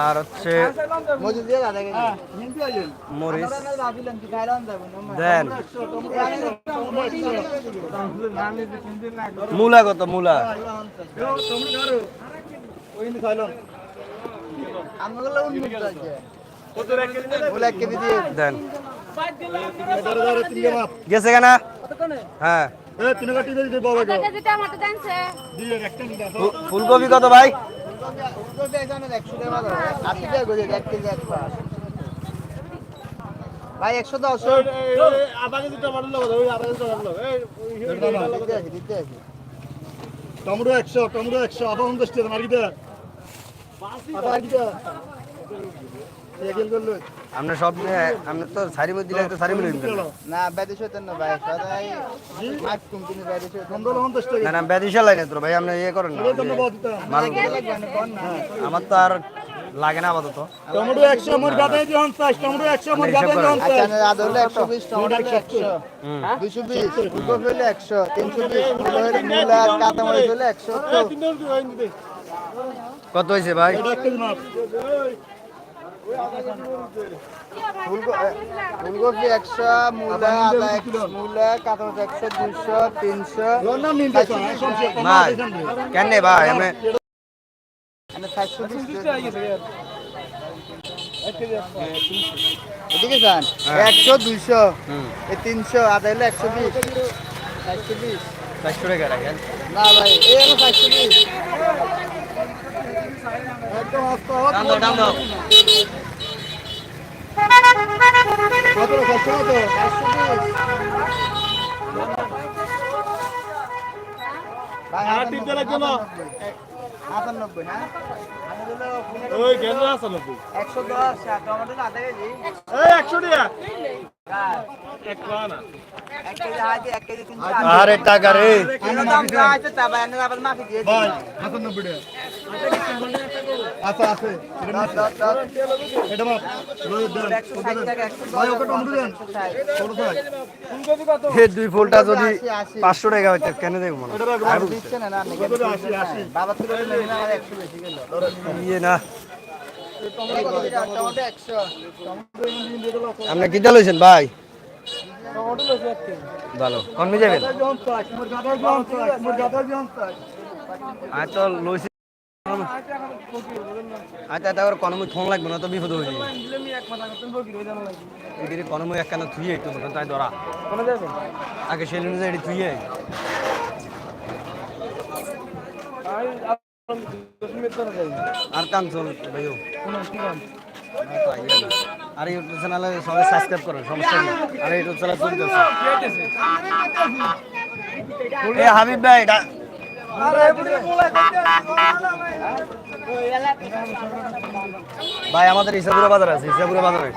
আর হচ্ছে মরিচ দেন মূলা কত মূলা দেন গেছে কেনা হ্যাঁ ফুলকপি কত ভাই ভাই একশো দশ টমেটো একশো টমেটো একশো আবার পঞ্চাশ টাকা মার্কিতে আমরা সব আমরা তো সারি মধ্যে দিলে তো সারি দিবেন না। না ব্যাদিস হতেন না ভাই সদাই মাছ কম তুমি না না লাইনে তো ভাই আপনি ইয়ে করেন না আমার তো আর লাগে না আপাতত। টমেটো একশো মোট গাদাই দিন চাষ টমেটো একশো মোট হিসাব গাদাই করেন। দিন আচ্ছা আদা হলে একশো বিশ টমেটো হলে একশো। হুম। দুশো বিশ ফুলকপি হলে একশো। তিনশো বিশ মূলা হলে মূলা কাঁচামরিচ হলে একশো তো কত হয়েছে ভাই? ফুলকপি একশো মূলা আদা মূলা কাঁচামরিচ একশো দুশো তিনশো। ভাই কেন ভাই? আমি মানে এদিকে যান। একশো দুইশো। এই তিনশো আদা হলে একশো বিশ। চারশো বিশ। চারশো টাকা রাখেন। না ভাই এই চারশো বিশ। আটানব্বই না ওই গেল আছে একশো দশ টমেটো আধা কেজি একশো টাকা এক না আরে টাকা রে। দিই। ফুলটা যদি। পাঁচশো টাকা হইতে কেন দেখব না ইয়ে আপনি কিটা লইছেন ভাই? ভালো। চাই আয় তো লইছি। আচ্ছা তারপর কোনো ফোন লাগবে না, তো বিপদ হয়ে যাবে। এদিকে কোনো এক কানা থুয়ে মতন, তাই ধরা। আগে সেলুনে যাই থুয়ে আর কাম চল, ভাইও। আর ইউটিউব চ্যানেলে সবাই সাবস্ক্রাইব করুন সমস্যা নেই। আর ইউটিউব চ্যানেল চলতেছে এ হাবিব ভাই ভাই, আমাদের ইসাপুরা বাজার আছে, ইসাপুরা বাজারে।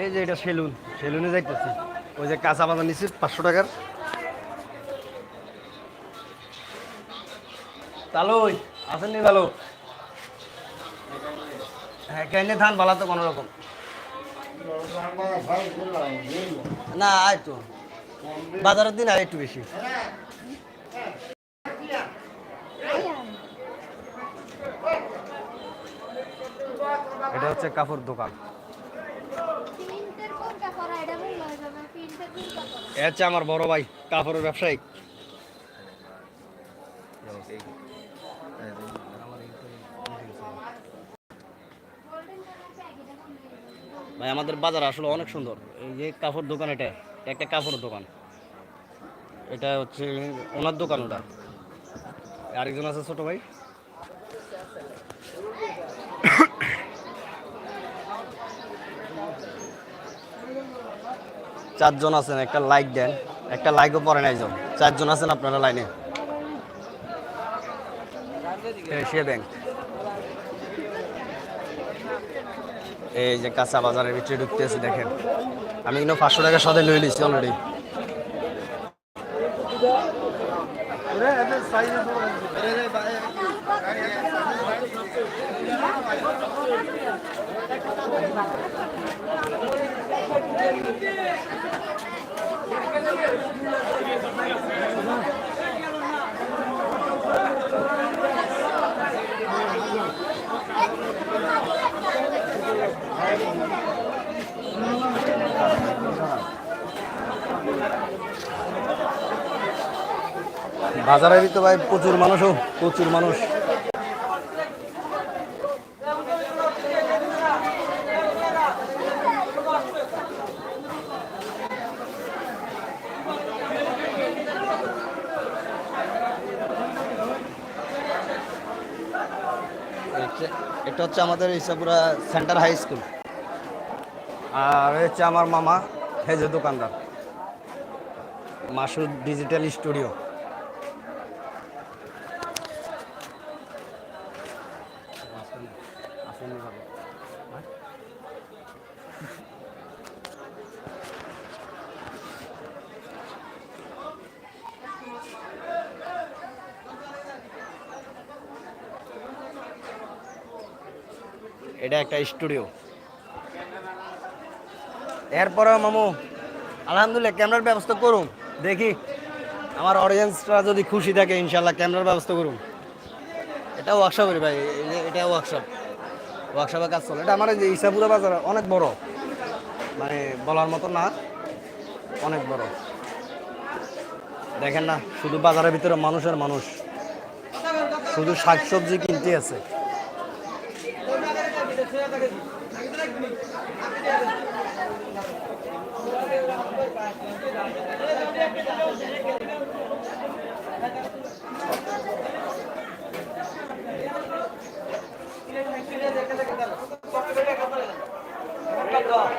এই যে এটা সেলুন, সেলুনে যাইতেছি। ওই যে কাঁচা বাজার নিচ্ছি পাঁচশো টাকার। তালুই আসেন নি ভালো হ্যাঁ কেন ধান বালা তো কোনো রকম? না, আয় তো। বাজারের দিন আর একটু বেশি। এটা হচ্ছে কাপড় দোকান। এ হচ্ছে আমার বড় ভাই, কাপড়ের ব্যবসায়ী। ভাই আমাদের বাজার আসলে অনেক সুন্দর। এই যে কাপড় দোকান এটা, একটা কাপড়ের দোকান। এটা হচ্ছে ওনার দোকান ওটা। আরেকজন আছে ছোট ভাই। চারজন আছেন, একটা লাইক দেন। একটা লাইকও পরে নাই জন চারজন আছেন আপনারা লাইনে। Asia bank. এই যে কাঁচা বাজারের ভিতরে ঢুকতেছি দেখেন। আমি কিন্তু পাঁচশো টাকা সদাই লই লিছি অলরেডি বাজারের ভিতরে ভাই প্রচুর মানুষও, প্রচুর মানুষ। এটা- এটা হচ্ছে আমাদের ইসাপুরা সেন্টার হাই স্কুল। আর হচ্ছে আমার মামা যে দোকানদার। Masud digital studio. এটা একটা স্টুডিও। এরপরে মামু, আলহামদুলিল্লাহ ক্যামেরার ব্যবস্থা করুন দেখি, আমার অডিয়েন্সরা যদি খুশি থাকে ইনশাল্লাহ ক্যামেরার ব্যবস্থা করুন এটা ওয়ার্কশপ ওয়ার্কশপের ভাই এটা ওয়ার্কশপ ওয়ার্কশপে কাজ চলে। এটা আমার যে ইসাপুরা বাজার, অনেক বড়। মানে বলার মতো না, অনেক বড়। দেখেন না, শুধু বাজারের ভিতরে মানুষের মানুষ। শুধু শাকসবজি কিনতে আছে।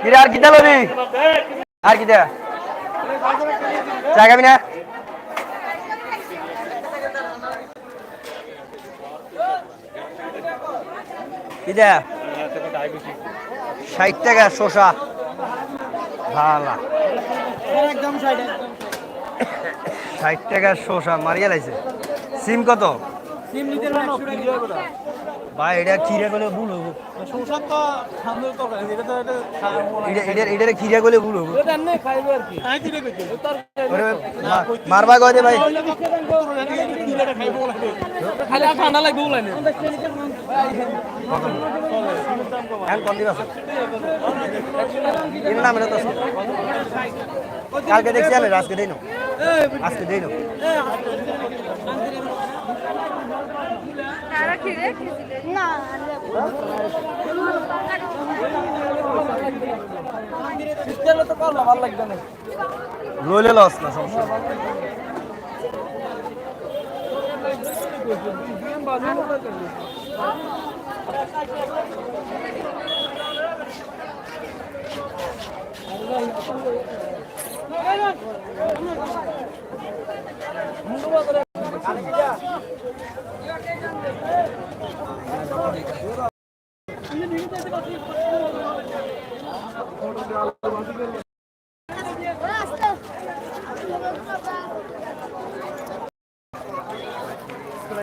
কিরে আর কিতা লবি? আর কিতা? চা খাবি না? কিতা? ষাট টাকা শশা ভালা। ষাট টাকা শশা মারিয়া লাইছে। সিম কত? ভাই, এটা খিরা করলে ভুল হব। এটা- এটা- এটারে খিরা করলে ভুল হব। মারবা কয় দে হ্যাঁ নাম এটা তো। কালকে দেখছি আমি আজকে দেই না আজকে দেই না রইলে লস না সমস্যা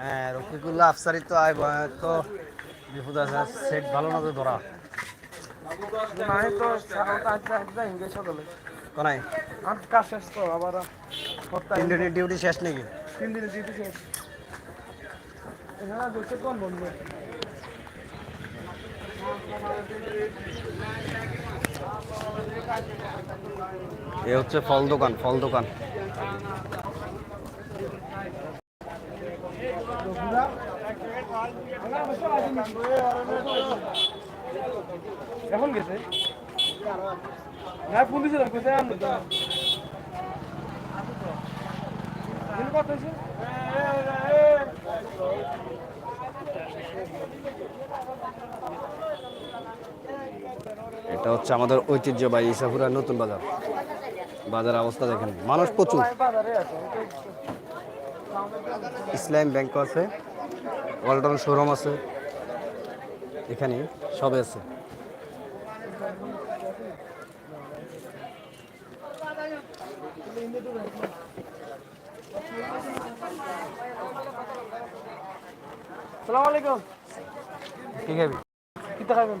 হ্যাঁ রফিকুল্লাহ আফসারি তো আয় তো বিপদ আছে সেট ভালো না তো ধরা? কোনায় কাজ শেষ তো আবার তিন দিনের ডিউটি শেষ নাকি? তিন দিনে ডিউটি শেষ। এখানে বসে কোন বন্ধু? এ হচ্ছে ফল দোকান ফল দোকান। এখন গেছে। হ্যাঁ ফোন দিয়েছিলাম কোথায় আমি এটা হচ্ছে আমাদের ঐতিহ্যবাহী ইসাপুরা নতুন বাজার। বাজার অবস্থা দেখেন, মানুষ প্রচুর। ইসলাম ব্যাংক আছে, ওয়ালটন শোরুম আছে, এখানে সবে আছে। ঠিক আছে কি খাবেন?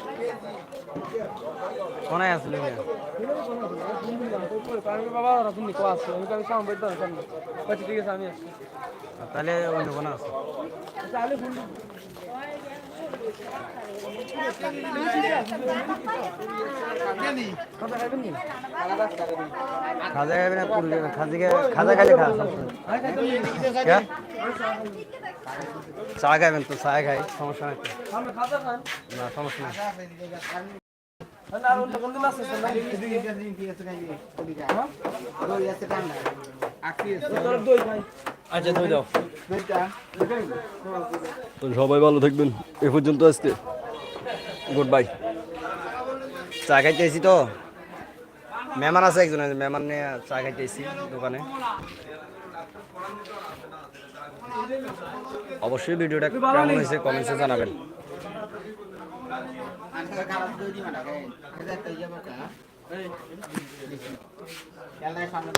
আসছি কোনায় আসলে বাবা তুমি নিকো আছে? আমি কাছে সাম বইতে ঠিক আছে। আমি আসছি তাহলে অন্য কোনো তাহলে নি খাজা খাবে না পুরুষ? খাজি খাজা খালি খা? চা খাবেন তো, চা খাই। সমস্যা নাই না, সমস্যা নাই। আর আছে। দই খাই আচ্ছা দুইটা তো সবাই ভালো থাকবেন এ পর্যন্ত আজকে গুড বাই চা খাইতে এসি তো মেহমান আছে একজন আছে, মেহমান নিয়ে চা খাইতে এসি দোকানে অবশ্যই ভিডিওটা কেমন হয়েছে কমেন্টসে জানাবেন ইয়ে সামনে